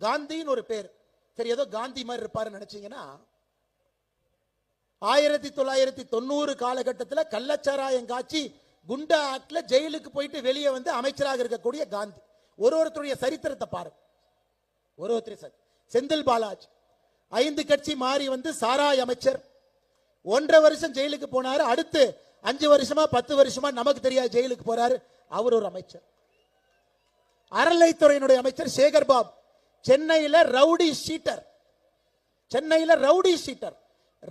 காந்தின்னு ஒரு பேர். சரி ஏதோ காந்தி மாதிரி இருப்பாருன்னு நினைச்சீங்கன்னா ஆயிரத்தி தொள்ளாயிரத்தி தொண்ணூறு காலகட்டத்தில் கள்ளச்சாராயம் காட்சி குண்டா ஆக்டில் ஜெயிலுக்கு போயிட்டு வெளியே வந்து அமைச்சராக இருக்கக்கூடிய காந்தி. ஒரு ஒருத்தருடைய சரித்திரத்தை பாருங்க ஒரு ஒருத்தர் சரி செந்தில் பாலாஜி. ஐந்து கட்சி மாறி வந்து சாராய் அமைச்சர். ஒன்றரை வருஷம் ஜெயிலுக்கு போனாரு. அடுத்து அஞ்சு வருஷமா பத்து வருஷமா நமக்கு தெரியாது ஜெயிலுக்கு போறாரு. அவர் ஒரு அமைச்சர். அறநிலைத்துறையினுடைய அமைச்சர் சேகர் பாபு. சென்னையில ரவுடி ஷீட்டர் சென்னையில ரவுடி ஷீட்டர்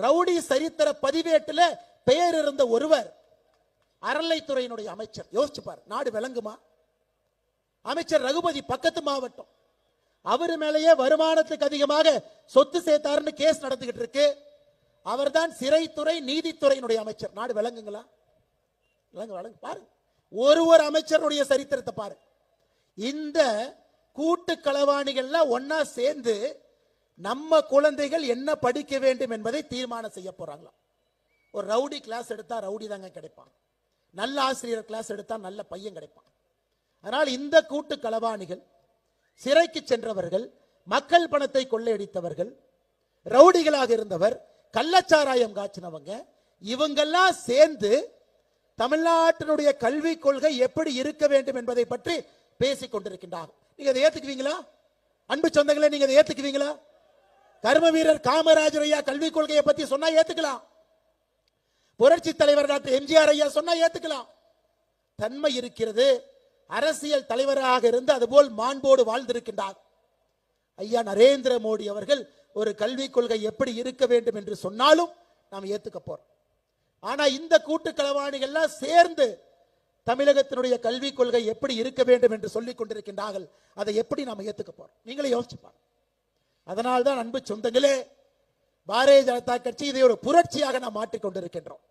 ரவுடி சரித்திர பதிவேட்டில் பெயர் இருந்த ஒருவர் அறநிலைத்துறையினுடைய அமைச்சர். யோசிச்சு பாரு நாடு விளங்குமா? அமைச்சர் ரகுபதி பக்கத்து மாவட்டம். அவர் மேலேயே வருமானத்துக்கு அதிகமாக சொத்து சேர்த்தாருன்னு கேஸ் நடந்துகிட்டு இருக்கு. அவர்தான் சிறைத்துறை நீதித்துறையினுடைய அமைச்சர். நாடு விளங்குங்களா? விளங்கு விளங்கு. பாருங்க. ஒரு ஒரு அமைச்சருடைய சரித்திரத்தை பாருங்க இந்த கூட்டு களவாணிகள்லாம் ஒன்னா சேர்ந்து நம்ம குழந்தைகள் என்ன படிக்க வேண்டும் என்பதை தீர்மானம் செய்ய போறாங்களாம் ஒரு ரவுடி கிளாஸ் எடுத்தா ரவுடி தாங்க கிடைப்பான். நல்ல ஆசிரியர் கிளாஸ் எடுத்தா நல்ல பையன் கிடைப்பான். அதனால் இந்த கூட்டு களவாணிகள் சிறைக்கு சென்றவர்கள் மக்கள் பணத்தை கொள்ளையடித்தவர்கள் ரவுடிகளாக இருந்தவர் கள்ளச்சாராயம் காய்ச்சினவங்க இவங்கெல்லாம் சேர்ந்து தமிழ்நாட்டினுடைய கல்விக் கொள்கை எப்படி இருக்க வேண்டும் என்பதை பற்றி பேசிக் கொண்டிருக்கின்றார்கள். நீங்க அதை ஏத்துக்குவீங்களா? அன்பு சொந்தங்களை நீங்க அதை ஏத்துக்குவீங்களா? கர்ம வீரர் காமராஜர் ஐயா கல்விக் கொள்கையை பத்தி சொன்னா ஏத்துக்கலாம். புரட்சி தலைவர் டாக்டர் எம்ஜிஆர் ஐயா சொன்னா ஏத்துக்கலாம். தன்மை இருக்கிறது. அரசியல் தலைவராக இருந்து அதுபோல் மாண்போடு வாழ்ந்திருக்கின்றார். ஐயா நரேந்திர மோடி அவர்கள் ஒரு கல்விக் கொள்கை எப்படி இருக்க வேண்டும் என்று சொன்னாலும் நாம் ஏத்துக்க போறோம். ஆனா இந்த கூட்டு களவாணிகள்லாம் சேர்ந்து தமிழகத்தினுடைய கல்விக் கொள்கை எப்படி இருக்க வேண்டும் என்று சொல்லிக் கொண்டிருக்கின்றார்கள் அதை எப்படி நாம் ஏற்றுக்க போறோம்? நீங்களே யோசிச்சு அதனால்தான் அன்பு சொந்தங்களே பாரதிய ஜனதா கட்சி இதை ஒரு புரட்சியாக நாம் மாற்றிக்கொண்டிருக்கின்றோம்